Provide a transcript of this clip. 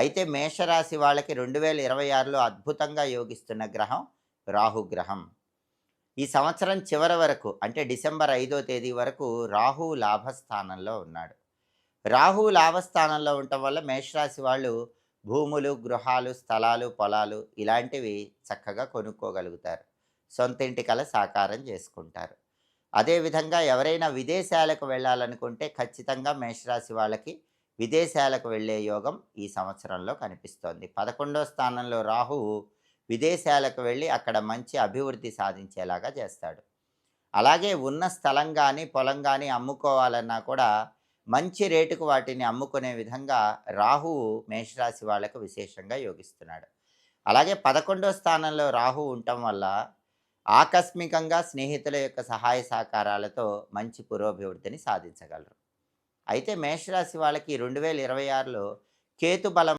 అయితే మేషరాశి వాళ్ళకి రెండు వేల ఇరవై ఆరులో అద్భుతంగా యోగిస్తున్న గ్రహం రాహుగ్రహం ఈ సంవత్సరం చివరి వరకు అంటే డిసెంబర్ ఐదో తేదీ వరకు రాహు లాభస్థానంలో ఉన్నాడు. రాహు లాభస్థానంలో ఉండటం వల్ల మేషరాశి వాళ్ళు భూములు గృహాలు స్థలాలు పొలాలు ఇలాంటివి చక్కగా కొనుక్కోగలుగుతారు. సొంత ఇంటికల సాకారం చేసుకుంటారు. అదేవిధంగా ఎవరైనా విదేశాలకు వెళ్ళాలనుకుంటే ఖచ్చితంగా మేషరాశి వాళ్ళకి విదేశాలకు వెళ్ళే యోగం ఈ సంవత్సరంలో కనిపిస్తోంది. పదకొండో స్థానంలో రాహువు విదేశాలకు వెళ్ళి అక్కడ మంచి అభివృద్ధి సాధించేలాగా చేస్తాడు. అలాగే ఉన్న స్థలం కానీ పొలం కానీ అమ్ముకోవాలన్నా కూడా మంచి రేటుకు వాటిని అమ్ముకునే విధంగా రాహువు మేషరాశి వాళ్ళకు విశేషంగా యోగిస్తున్నాడు. అలాగే పదకొండో స్థానంలో రాహు ఉండటం వల్ల ఆకస్మికంగా స్నేహితుల యొక్క సహాయ సహకారాలతో మంచి పురోభివృద్ధిని సాధించగలరు. అయితే మేషరాశి వాళ్ళకి రెండు వేల ఇరవై ఆరులో కేతు బలం